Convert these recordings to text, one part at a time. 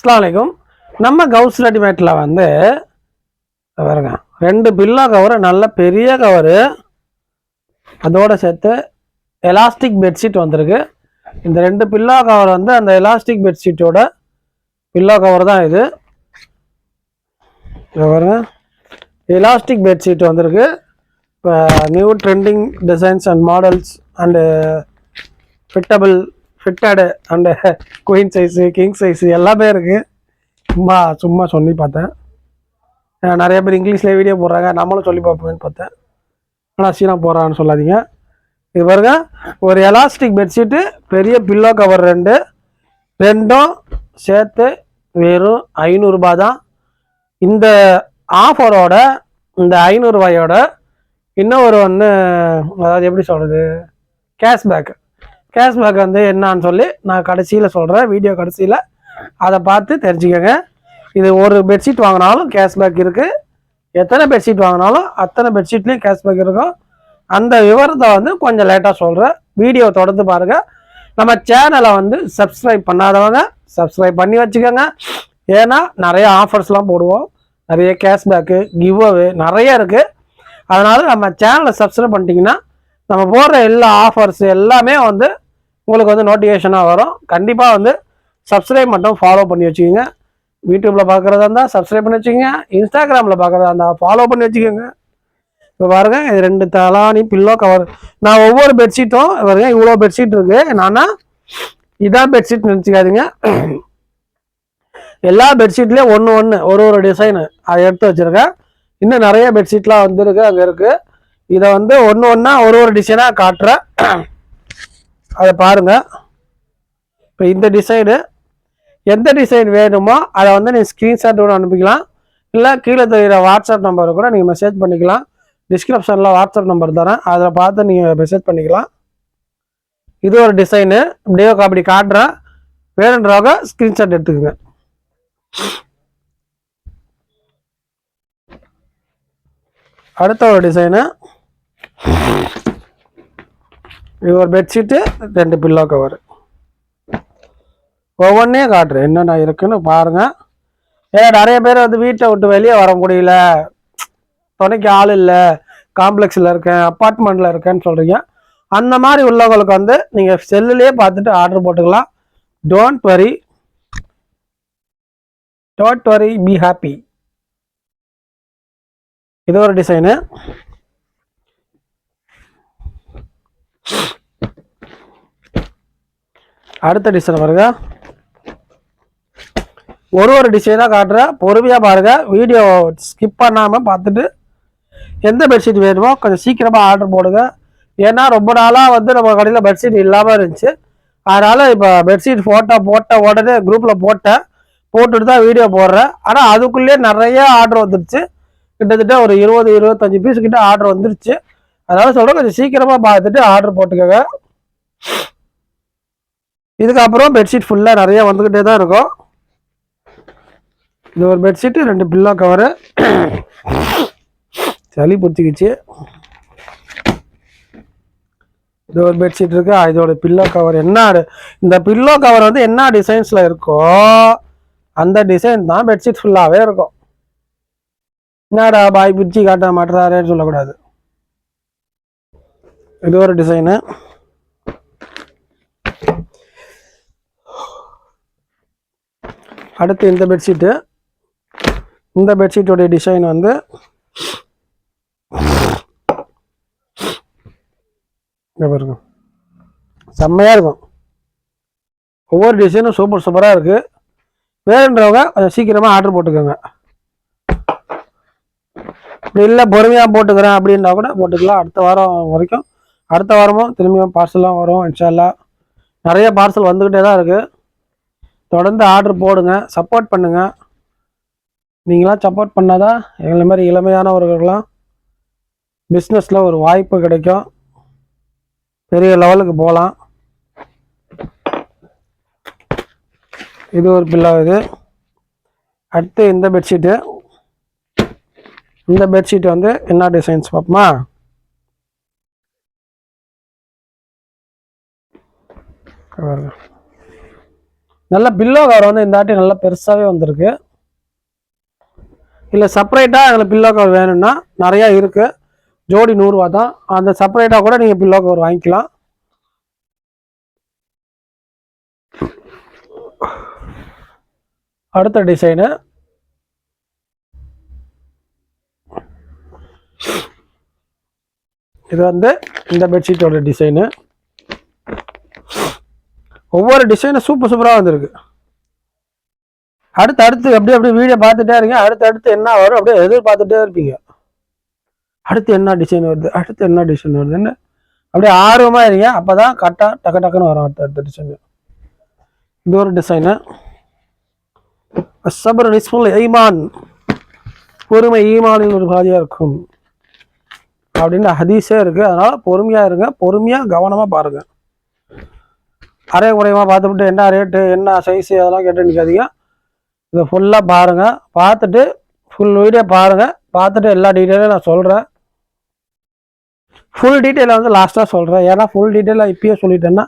அஸ்லாம் நம்ம கவுஸ் ரெடிமேட்டில் வந்து பாருங்க ரெண்டு பில்லோ கவரு நல்ல பெரிய கவரு. அதோட சேர்த்து எலாஸ்டிக் பெட்ஷீட் வந்திருக்கு. இந்த ரெண்டு பில்லோ கவர் வந்து அந்த எலாஸ்டிக் பெட்ஷீட்டோட பில்லோ கவர் தான் இது. இங்க பாருங்க எலாஸ்டிக் பெட்ஷீட் வந்திருக்கு. இப்போ new trending designs and models and fittable fitted and queen size king size எல்லாமே இருக்குது சும்மா சும்மா சொல்லி பார்த்தேன். நிறைய பேர் இங்கிலீஷில் வீடியோ போடுறாங்க. நம்மளும் சொல்லி பார்ப்போம்னு பார்த்தேன். ஆனால் சீனா போடுறான்னு சொல்லாதீங்க. இது பாருங்க ஒரு எலாஸ்டிக் பெட்ஷீட்டு பெரிய பில்லோ கவர் ரெண்டு ரெண்டும் சேர்த்து வெறும் ஐநூறுரூபா தான். இந்த ஆஃபரோட இந்த ஐநூறுரூவாயோட இன்னொரு ஒன்று அதாவது எப்படி சொல்கிறது கேஷ்பேக்கு கேஷ்பேக் வந்து என்னான்னு சொல்லி நான் கடைசியில் சொல்கிறேன் வீடியோ கடைசியில் அதை பார்த்து தெரிஞ்சுக்கோங்க. இது ஒரு பெட்ஷீட் வாங்கினாலும் கேஷ்பேக் இருக்குது எத்தனை பெட்ஷீட் வாங்கினாலும் அத்தனை பெட்ஷீட்லேயும் கேஷ்பேக் இருக்கும். அந்த விவரத்தை வந்து கொஞ்சம் லேட்டாக சொல்கிறேன் வீடியோ தொடர்ந்து பாருங்கள் நம்ம சேனலை வந்து சப்ஸ்கிரைப் பண்ணாதவங்க சப்ஸ்கிரைப் பண்ணி வச்சுக்கோங்க. ஏன்னா நிறைய ஆஃபர்ஸ்லாம் போடுவோம். நிறைய கேஷ்பேக்கு கிவ் அவே நிறைய இருக்குது அதனால் நம்ம சேனலை சப்ஸ்கிரைப் பண்ணிட்டீங்கன்னா நம்ம போடுற எல்லா ஆஃபர்ஸ் எல்லாமே வந்து உங்களுக்கு வந்து நோட்டிஃபிகேஷனாக வரும். கண்டிப்பாக வந்து சப்ஸ்கிரைப் மட்டும் ஃபாலோ பண்ணி வச்சுக்கோங்க. யூடியூப்பில் பார்க்குறதா இருந்தால் சப்ஸ்கிரைப் பண்ணி வச்சுக்கோங்க. இன்ஸ்டாகிராமில் பார்க்குறதா இருந்தால் ஃபாலோ பண்ணி வச்சுக்கோங்க. இப்போ பாருங்கள் இது ரெண்டு தலானி பில்லோ கவர் நான் ஒவ்வொரு பெட்ஷீட்டும் பாருங்க இவ்வளோ பெட்ஷீட் இருக்குது என்னன்னா இதான் பெட்ஷீட் நினச்சிக்காதீங்க. எல்லா பெட்ஷீட்லேயும் ஒன்று ஒன்று ஒரு ஒரு டிசைனு அதை எடுத்து வச்சுருக்கேன். இன்னும் நிறைய பெட்ஷீட்லாம் வந்துருக்கு அங்கே இருக்குது இதை வந்து ஒன்று ஒன்றா ஒரு ஒரு டிசைனாக காட்டுறேன். அதை பாருங்க. இப்போ இந்த டிசைனு எந்த டிசைன் வேணுமோ அதை வந்து நீங்கள் ஸ்க்ரீன்ஷாட் கூட அனுப்பிக்கலாம். இல்லை கீழே தெரிகிற வாட்ஸ்அப் நம்பரை கூட நீங்கள் மெசேஜ் பண்ணிக்கலாம். டிஸ்கிரிப்ஷனில் வாட்ஸ்அப் நம்பர் தரேன். அதில் பார்த்து நீங்கள் மெசேஜ் பண்ணிக்கலாம். இது ஒரு டிசைனு இப்படியே அப்படி காட்டுறேன். வேணுன்றவங்க ஸ்க்ரீன்ஷாட் எடுத்துக்கோங்க. அடுத்த ஒரு டிசைனு இது ஒரு பெட்ஷீட்டு ரெண்டு பில்லோ கவர் ஒவ்வொன்றையும் காட்டுறேன். என்னென்ன இருக்குன்னு பாருங்கள் ஏன்னா நிறைய பேர் வந்து வீட்டை விட்டு வெளியே வர முடியல. துணைக்கு ஆள் இல்லை. காம்ப்ளெக்ஸில் இருக்கேன் அப்பார்ட்மெண்ட்டில் இருக்கேன்னு சொல்கிறீங்க அந்த மாதிரி உள்ளவங்களுக்கு வந்து நீங்கள் செல்லுலேயே பார்த்துட்டு ஆர்டர் போட்டுக்கலாம். Don't worry don't worry be happy இது ஒரு டிசைனு அடுத்த டிசைன் பாருங்க. ஒரு ஒரு டிசைனாக காட்டுறேன். பொறுமையாக பாருங்கள் வீடியோ ஸ்கிப் பண்ணாமல் பார்த்துட்டு எந்த பெட்ஷீட் வேணுமோ கொஞ்சம் சீக்கிரமாக ஆர்டர் போடுங்க. ஏன்னா ரொம்ப நாளாக வந்து நம்ம கடையில் பெட்ஷீட் இல்லாமல் இருந்துச்சு. அதனால் இப்போ பெட்ஷீட் ஃபோட்டோ போட்ட உடனே குரூப்பில் போட்டேன். போட்டுட்டு தான் வீடியோ போடுறேன். ஆனால் அதுக்குள்ளேயே நிறைய ஆர்டர் வந்துருச்சு. கிட்டத்தட்ட ஒரு இருபது இருபத்தஞ்சி பீஸ் கிட்ட ஆர்டர் வந்துருச்சு. அதனால சொல்கிறேன் கொஞ்சம் சீக்கிரமாக பார்த்துட்டு ஆர்டர் போட்டுக்கோங்க. இதுக்கப்புறம் பெட்ஷீட் ஃபுல்லாக நிறைய வந்துக்கிட்டே தான் இருக்கும். இது ஒரு பெட்ஷீட்டு ரெண்டு பில்லோ கவரு சளி பிடிச்சிக்கிச்சு. இது ஒரு பெட்ஷீட் இருக்கு. இதோட பில்லோ கவர் என்ன இந்த பில்லோ கவர் வந்து என்ன டிசைன்ஸில் இருக்கோ அந்த டிசைன் தான் பெட்ஷீட் ஃபுல்லாகவே இருக்கும். என்னடா பாய் பிரிச்சு காட்ட மாட்டுறாருன்னு சொல்லக்கூடாது. இது ஒரு டிசைனு. அடுத்து இந்த பெட்ஷீட்டு இந்த பெட்ஷீட்டோடைய டிசைன் வந்து இருக்கும் செம்மையாக இருக்கும். ஒவ்வொரு டிசைனும் சூப்பர் சூப்பராக இருக்குது வேணுன்றவங்க கொஞ்சம் சீக்கிரமாக ஆர்டர் போட்டுக்கோங்க. இப்படி இல்லை பொறுமையாக போட்டுக்கிறேன் அப்படின்னா கூட போட்டுக்கலாம். அடுத்த வாரம் வரைக்கும் அடுத்த வாரமும் திரும்பியும் பார்சல்லாம் வரும் இன்ஷால்லா நிறைய பார்சல் வந்துக்கிட்டே தான் இருக்குது தொடர்ந்து ஆர்டர் போடுங்க சப்போர்ட் பண்ணுங்கள் நீங்களாம் சப்போர்ட் பண்ணாதான் எங்களை மாதிரி இளமையானவர்கள்லாம் பிஸ்னஸில் ஒரு வாய்ப்பு கிடைக்கும். பெரிய லெவலுக்கு போகலாம். இது ஒரு பில்லா இது. அடுத்து இந்த பெட்ஷீட்டு இந்த பெட்ஷீட் வந்து என்ன டிசைன்ஸ் பார்ப்போமா? பாருங்க நல்ல பில்லோ கவர் வந்து இந்தாட்டி நல்லா பெருசாகவே வந்திருக்கு. இல்லை செப்பரேட்டாக அதில் பில்லோ கவர் வேணும்னா நிறையா இருக்குது ஜோடி நூறுரூவா தான். அந்த செப்பரேட்டாக கூட நீங்கள் பில்லோ கவர் வாங்கிக்கலாம். அடுத்த டிசைனு இது வந்து இந்த பெட்ஷீட்டோட டிசைனு ஒவ்வொரு டிசைனும் சூப்பர் சூப்பராக வந்திருக்கு. அடுத்து அடுத்து அப்படியே அப்படியே வீடியோ பார்த்துட்டே இருங்க. அடுத்து அடுத்து என்ன வரும்? அப்படியே எதிர்பார்த்துட்டே இருப்பீங்க. அடுத்து என்ன டிசைன் வருது? அடுத்து என்ன டிசைன் வருதுன்னு அப்படியே ஆர்வமாக இருங்க. அப்போ தான் கரெக்டாக டக்கு டக்குன்னு வரும் அடுத்த அடுத்த டிசைன் இது ஒரு டிசைனு சபர் நிஸ்முல் ஈமான். பொறுமை ஈமானின் ஒரு பாதியாக இருக்கும். அப்படின்னு ஹதீஸே இருக்குது அதனால் பொறுமையாக இருங்க. பொறுமையாக கவனமாக பாருங்கள் அரை குறைவாக பார்த்துட்டு என்ன ரேட்டு என்ன சைஸு அதெல்லாம் கேட்டு நிற்காதீங்க இதை ஃபுல்லாக பாருங்கள் பார்த்துட்டு ஃபுல் வீடியோ பாருங்கள் பார்த்துட்டு எல்லா டீட்டெயிலும் நான் சொல்கிறேன் ஃபுல் டீட்டெயிலை வந்து லாஸ்ட்டாக சொல்கிறேன் ஏன்னா ஃபுல் டீட்டெயிலாக இப்பயே சொல்லிட்டேன்னா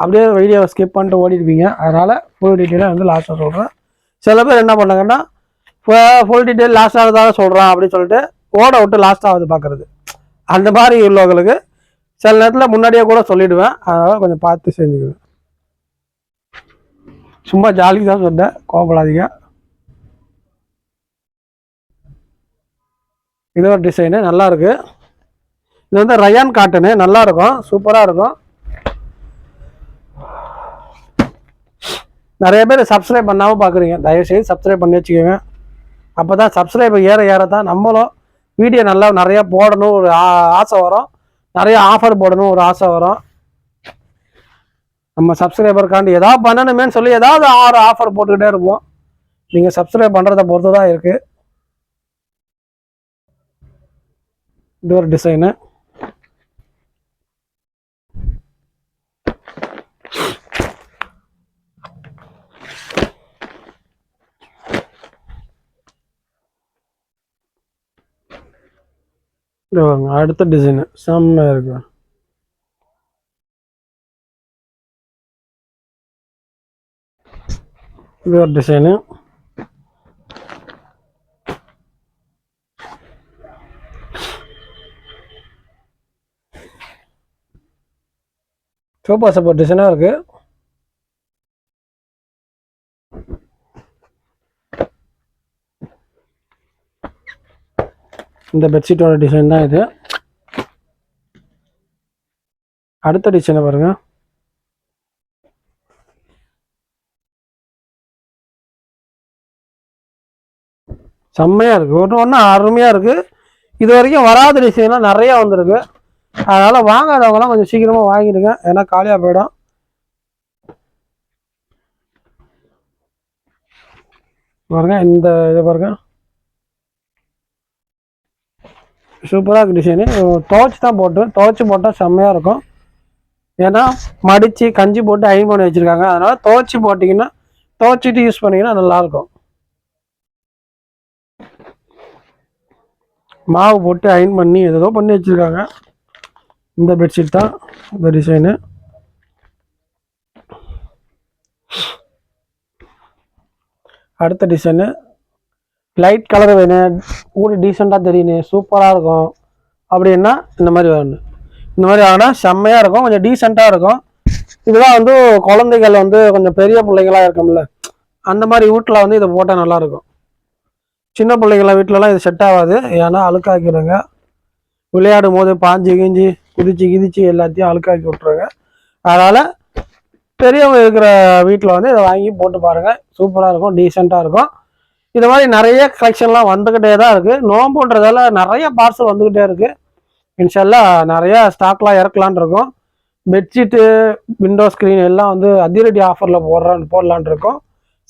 அப்படியே வீடியோவை ஸ்கிப் பண்ணிட்டு ஓடிடுவீங்க. அதனால் ஃபுல் டீட்டெயிலாக வந்து லாஸ்ட்டாக சொல்கிறேன் சில பேர் என்ன பண்ணாங்கன்னா ஃபுல் டீட்டெயில் லாஸ்ட்டாக தான் சொல்கிறான் அப்படின்னு சொல்லிட்டு ஓட விட்டு லாஸ்ட்டாக வந்து பார்க்குறது அந்த மாதிரி உள்ளவங்களுக்கு சில நேரத்தில் முன்னாடியே கூட சொல்லிவிடுவேன் அதனால் கொஞ்சம் பார்த்து செஞ்சுக்குவேன் சும்மா ஜாலிக்கு தான் சொன்னேன். கோபப்படாதீங்க இது ஒரு டிசைனு நல்லாயிருக்கு இது வந்து ரயான் காட்டனு நல்லாயிருக்கும் சூப்பராக இருக்கும். நிறைய பேர் சப்ஸ்கிரைப் பண்ணாமல் பார்க்குறீங்க தயவுசெய்து சப்ஸ்கிரைப் பண்ணி வச்சுக்கோங்க. அப்போ தான் சப்ஸ்கிரைப் ஏற ஏற தான் நம்மளும் வீடியோ நல்லா நிறையா போடணும் ஒரு ஆ- ஆசை வரும். நிறையா ஆஃபர் போடணும் ஒரு ஆசை வரும். நம்ம சப்ஸ்கிரைபருக்காண்டி ஏதாவது பண்ணணுமேன்னு சொல்லி ஏதாவது ஆறு ஆஃபர் போட்டுக்கிட்டே இருப்போம். நீங்கள் சப்ஸ்கிரைப் பண்ணுறதை பொறுத்து தான் இருக்குது இது ஒரு டிசைனு அடுத்த டிசைனு செம்மையாக இருக்கு. இது ஒரு டிசைனு சோபா சப்போர்ட் டிசைனாக இருக்குது இந்த பெட்ஷீட்டோட டிசைன் தான் இது. அடுத்த டிசைனை பாருங்கள் செம்மையாக இருக்குது ஒன்று ஒன்று அருமையாக இருக்குது இது வரைக்கும் வராத டிசைன்லாம் நிறையா வந்திருக்கு. அதனால் வாங்காதவங்கலாம் கொஞ்சம் சீக்கிரமாக வாங்கிடுங்க. ஏன்னா காலியாக போயிடும். பாருங்க இந்த இதை பாருங்க. சூப்பராக இருக்கு டிசைனு துவச்சி தான் போட்டு துவைச்சி போட்டால் செம்மையாக இருக்கும். ஏன்னா மடித்து கஞ்சி போட்டு அயன் பண்ணி வச்சுருக்காங்க. அதனால் துவச்சி போட்டிங்கன்னா துவச்சிட்டு யூஸ் பண்ணிங்கன்னா நல்லாயிருக்கும் மாவு போட்டு அயன் பண்ணி ஏதோ பண்ணி வச்சுருக்காங்க. இந்த பெட்ஷீட் தான் இந்த டிசைனு அடுத்த டிசைனு லைட் கலர் வேணும். ஊடு டீசெண்டாக தெரியணும் சூப்பராக இருக்கும். அப்படின்னா இந்த மாதிரி வேணும். இந்த மாதிரி வாங்கினா செம்மையாக இருக்கும். கொஞ்சம் டீசெண்டாக இருக்கும். இதெல்லாம் வந்து குழந்தைகள் வந்து கொஞ்சம் பெரிய பிள்ளைங்களா இருக்கும்ல. அந்த மாதிரி வீட்டில் வந்து இதை போட்டால் நல்லாயிருக்கும் சின்ன பிள்ளைங்கள வீட்டிலலாம் இது செட் ஆகாது. ஏன்னா அழுக்காக்கிடுங்க விளையாடும் போது பாஞ்சு கிஞ்சி குதிச்சு கிதிச்சு எல்லாத்தையும் அழுக்காக்கி விட்ருங்க அதனால் பெரியவங்க இருக்கிற வீட்டில் வந்து இதை வாங்கி போட்டு பாருங்கள் சூப்பராக இருக்கும் டீசெண்டாக இருக்கும். இது மாதிரி நிறைய கலெக்ஷன்லாம் வந்துக்கிட்டே தான் இருக்குது நோம்புன்றதால நிறைய பார்சல் வந்துக்கிட்டே இருக்குது இன்ஷால்லா நிறைய ஸ்டாக்லாம் இறக்கலான் இருக்கோம். பெட்ஷீட்டு விண்டோ ஸ்க்ரீன் எல்லாம் வந்து அதிரடி ஆஃபரில் போடுறான் போடலான் இருக்கோம்.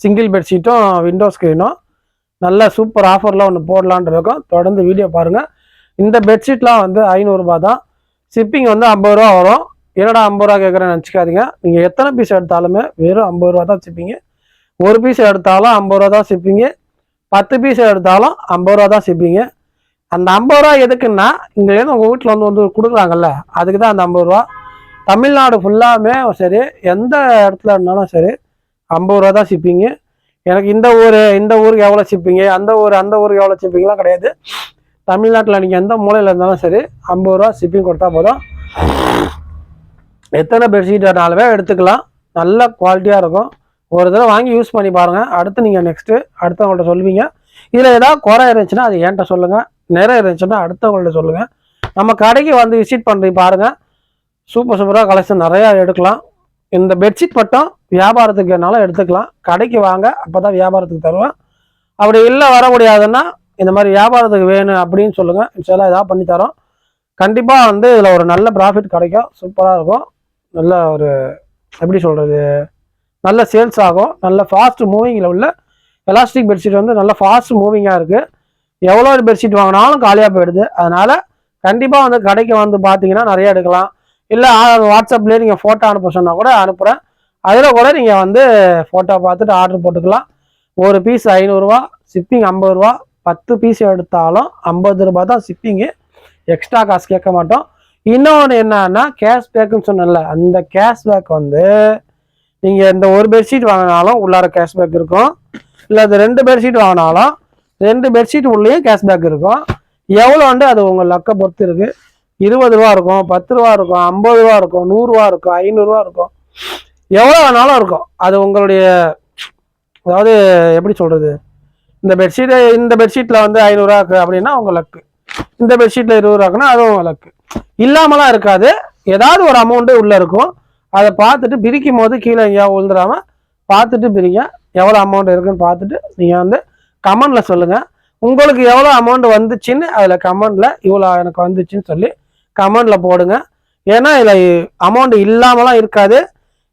சிங்கிள் பெட்ஷீட்டும் விண்டோ ஸ்க்ரீனும் நல்ல சூப்பர் ஆஃபரில் ஒன்று போடலான் இருக்கோம் தொடர்ந்து வீடியோ பாருங்கள் இந்த பெட்ஷீட்லாம் வந்து ஐநூறுரூபா தான். ஷிப்பிங் வந்து ஐம்பது ரூபா வரும். என்னடா ஐம்பது ரூபா கேட்குறேன்னு நினச்சிக்காதீங்க. நீங்கள் எத்தனை பீஸ் எடுத்தாலுமே வெறும் ஐம்பது ரூபா தான் ஷிப்பிங்கு ஒரு பீஸ் எடுத்தாலும் ஐம்பது ரூபா தான் ஷிப்பிங்கு பத்து பீஸ் எடுத்தாலும் ஐம்பது ரூபா தான் ஷிப்பிங்கு அந்த ஐம்பது ரூபா எதுக்குன்னா இங்கேருந்து உங்கள் வீட்டில் வந்து வந்து கொடுக்குறாங்கல்ல அதுக்கு தான் அந்த ஐம்பது ரூபா. தமிழ்நாடு ஃபுல்லாமே சரி எந்த இடத்துல இருந்தாலும் சரி ஐம்பது ரூபா தான் ஷிப்பிங்கு எனக்கு இந்த ஊர் இந்த ஊருக்கு எவ்வளோ ஷிப்பிங்கு அந்த ஊர் அந்த ஊருக்கு எவ்வளோ ஷிப்பிங்லாம் கிடையாது. தமிழ்நாட்டில் நீங்கள் எந்த மூலையில் இருந்தாலும் சரி ஐம்பது ரூபா ஷிப்பிங் கொடுத்தா போதும். எத்தனை பெட்ஷீட்னாலுமே எடுத்துக்கலாம். நல்ல குவாலிட்டியாக இருக்கும். ஒரு தடவை வாங்கி யூஸ் பண்ணி பாருங்கள் அடுத்து நீங்கள் நெக்ஸ்ட்டு அடுத்தவங்கள்ட்ட சொல்லுவீங்க. இதில் ஏதாவது குறை இருந்துச்சுன்னா அது என்கிட்ட சொல்லுங்கள் நிறைய இருந்துச்சுன்னா அடுத்தவங்கள்ட்ட சொல்லுங்கள் நம்ம கடைக்கு வந்து விசிட் பண்ணி பாருங்கள் சூப்பர் சூப்பராக கலெக்ஷன் நிறையா எடுக்கலாம். இந்த பெட்ஷீட் மட்டும் வியாபாரத்துக்கு வேணாலும் எடுத்துக்கலாம். கடைக்கு வாங்க அப்போ தான் வியாபாரத்துக்கு தருவேன் அப்படி இல்லை வர முடியாதுன்னா இந்த மாதிரி வியாபாரத்துக்கு வேணும் அப்படின்னு சொல்லுங்கள் இன்ஷால்லாம் ஏதாவது பண்ணி தரோம். கண்டிப்பாக வந்து இதில் ஒரு நல்ல ப்ராஃபிட் கிடைக்கும். சூப்பராக இருக்கும். நல்ல ஒரு எப்படி சொல்கிறது நல்ல சேல்ஸ் ஆகும். நல்ல ஃபாஸ்ட் மூவிங்கில் உள்ள எலாஸ்டிக் பெட்ஷீட் வந்து நல்ல ஃபாஸ்ட் மூவிங்காக இருக்குது எவ்வளோ பெட்ஷீட் வாங்கினாலும் காலியாக போயிடுது. அதனால் கண்டிப்பாக வந்து கடைக்கு வந்து பார்த்தீங்கன்னா நிறைய எடுக்கலாம். இல்லை வாட்ஸ்அப்லேயே நீங்கள் ஃபோட்டோ அனுப்ப சொன்னால் கூட அனுப்புகிறேன் அதில் கூட நீங்கள் வந்து ஃபோட்டோ பார்த்துட்டு ஆர்டர் போட்டுக்கலாம். ஒரு பீஸ் ஐநூறுரூவா ஷிப்பிங் ஐம்பது ரூபா பத்து பீஸ் எடுத்தாலும் ஐம்பது ரூபா தான் ஷிப்பிங்கு எக்ஸ்ட்ரா காசு கேட்க மாட்டோம். இன்னொன்று என்னன்னா கேஷ் பேக்குன்னு சொன்னேன்ல அந்த கேஷ் பேக் வந்து நீங்கள் இந்த ஒரு பெட்ஷீட் வாங்கினாலும் உள்ளார கேஷ் பேக் இருக்கும். இல்லை அது ரெண்டு பெட்ஷீட் வாங்கினாலும் ரெண்டு பெட்ஷீட் உள்ளேயும் கேஷ் பேக் இருக்கும். வந்து அது உங்கள் லக்கை பொறுத்து இருக்குது இருபது ரூபா இருக்கும் பத்து ரூபா இருக்கும் ஐம்பது ரூபா இருக்கும் நூறுரூவா இருக்கும் ஐநூறுரூவா இருக்கும். எவ்வளோ வேணாலும் இருக்கும். அது உங்களுடைய அதாவது எப்படி சொல்கிறது இந்த பெட்ஷீட்டு இந்த பெட்ஷீட்டில் வந்து ஐநூறுரூவா இருக்குது அப்படின்னா உங்கள் லக்கு இந்த பெட்ஷீட்டில் இருபது ரூபாக்குன்னா அதுவும் உங்கள் லக்கு இல்லாமலாம் இருக்காது. ஏதாவது ஒரு அமௌண்ட்டு உள்ளே இருக்கும். அதை பார்த்துட்டு பிரிக்கும் போது கீழே எங்கேயாவது விழுந்துடாம பார்த்துட்டு பிரிங்க. எவ்வளோ அமௌண்ட் இருக்குன்னு பார்த்துட்டு நீங்கள் வந்து கமெண்டில் சொல்லுங்கள் உங்களுக்கு எவ்வளோ அமௌண்ட் வந்துச்சுன்னு அதில் கமெண்டில் இவ்வளோ எனக்கு வந்துச்சுன்னு சொல்லி கமெண்டில் போடுங்க. ஏன்னா இதில் அமௌண்ட் இல்லாமலாம் இருக்காது.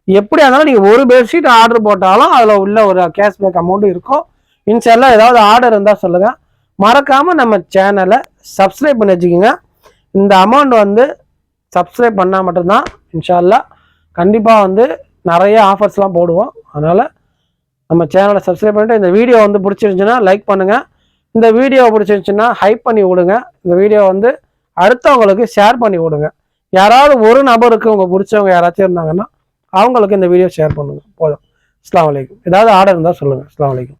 எப்படியா இருந்தாலும் நீங்கள் ஒரு பெட்ஷீட் ஆர்டர் போட்டாலும் அதில் உள்ள ஒரு கேஷ்பேக் அமௌண்ட் இருக்கும். இன்ஷால்லாம் ஏதாவது ஆர்டர் இருந்தால் சொல்லுங்கள் மறக்காமல் நம்ம சேனலை சப்ஸ்கிரைப் பண்ணி வச்சுக்கோங்க. இந்த அமௌண்ட் வந்து சப்ஸ்கிரைப் பண்ணால் மட்டும்தான் இன்ஷால்லா கண்டிப்பாக வந்து நிறைய ஆஃபர்ஸ்லாம் போடுவோம். அதனால் நம்ம சேனலை சப்ஸ்கிரைப் பண்ணிவிட்டு இந்த வீடியோ வந்து பிடிச்சிருந்துச்சுன்னா லைக் பண்ணுங்கள் இந்த வீடியோ பிடிச்சிருந்துச்சுன்னா ஹைப் பண்ணி விடுங்க. இந்த வீடியோ வந்து அடுத்தவங்களுக்கு ஷேர் பண்ணி விடுங்க யாராவது ஒரு நபருக்கு உங்கள் பிடிச்சவங்க யாராச்சும் இருந்தாங்கன்னா அவங்களுக்கு இந்த வீடியோ ஷேர் பண்ணுங்கள் போதும். அஸ்லாம் அலைக்கும். ஏதாவது ஆர்டர் இருந்தால் சொல்லுங்கள் அஸ்லாம் அலைக்கும்.